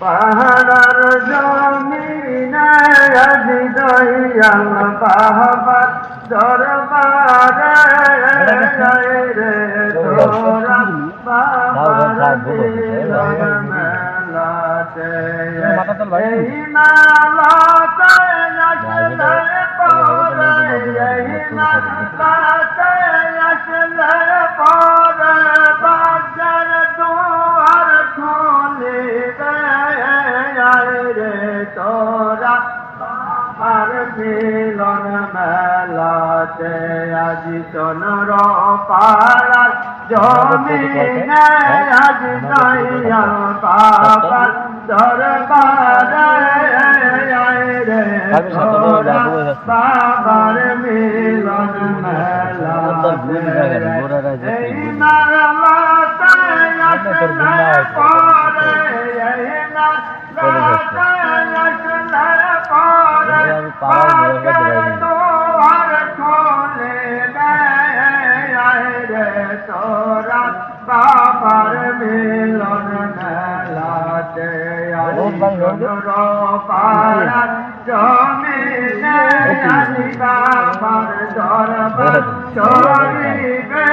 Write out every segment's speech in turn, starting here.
পাহাড়ার জমিনে আজি দয়াল বাবা দরবারে। রে তোরা বাবার মেলাতে এই মেলাতে আসলে পরে এই মেলাতে মিলন মেলাতে আজি চনর পাড়ার জমিনে আজ নয়া বাবার দরবারে রে বাবার মিলন মেলাতে এই আসলে পরে এই পরে বাজার দুয়ার খোলে রে তোরা বাবার মিলন মেলাতে পাড়া জমিনে আলি বাবার দরবার চলিবে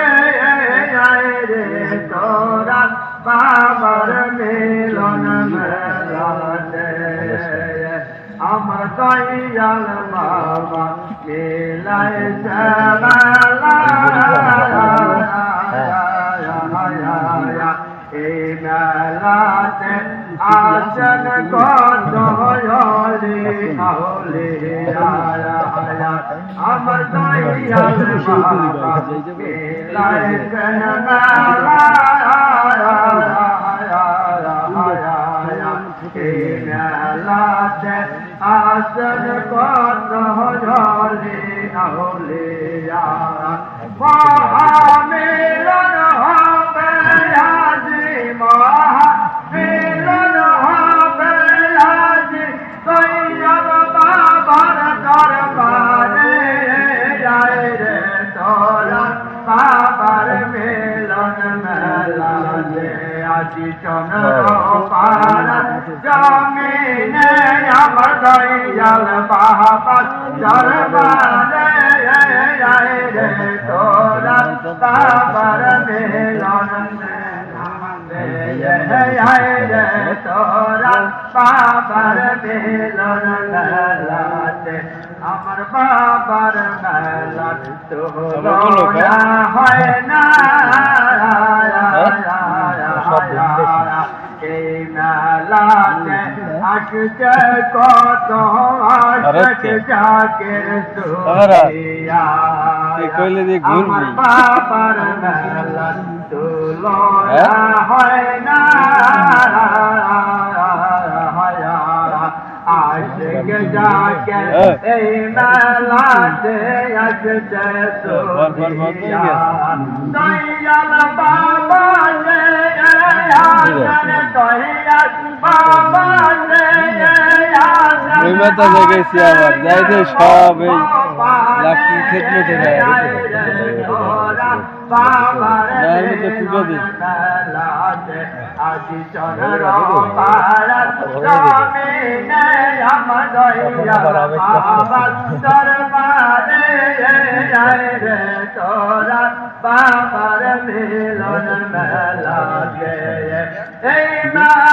রে তোরা বাবার মিলন মেলাতে আমার দয়াল বাবা মিলাই এই মেলাতে আসন কত হলি আহলে আমার দয়াল বাবা মিলাই মেলাতে আমার বাবার মেলা তো হয় না কইলে দিয়ে ঘুরবি। হ্যাঁ? হয় না হ্যাঁ। বর হয়ে। দয়াল বাবা দয়াল বাবা ওই মাথা গেছি আবার যাইতে সব এই লাকড়ির খেদমতে যায় বাবার তো দয়া রে তোরা বাবার মিলন আসলে পরে এই মেলাতে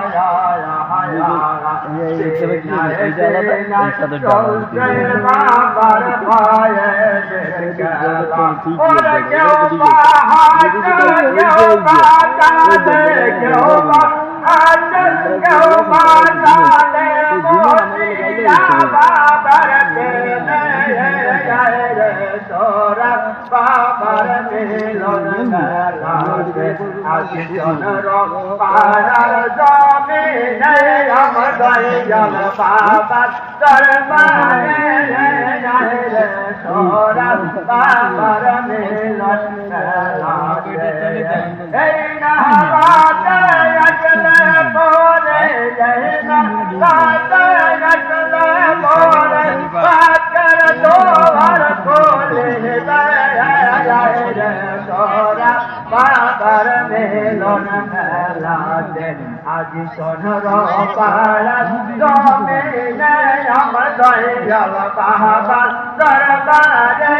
I'm বাবার দরবারে যায় রে তোরা বাবার মিলন এই না রাতে বাবার মিলন মেলাতে আজ সোনর পাড়া জমিনে আমার দয়াল বাবার দরবারে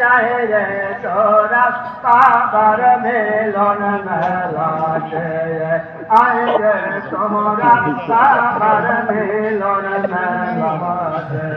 যায় রে তোরা বাবার মিলন মেলাতে আয় রে তোরা বাবার মিলন মেলাতে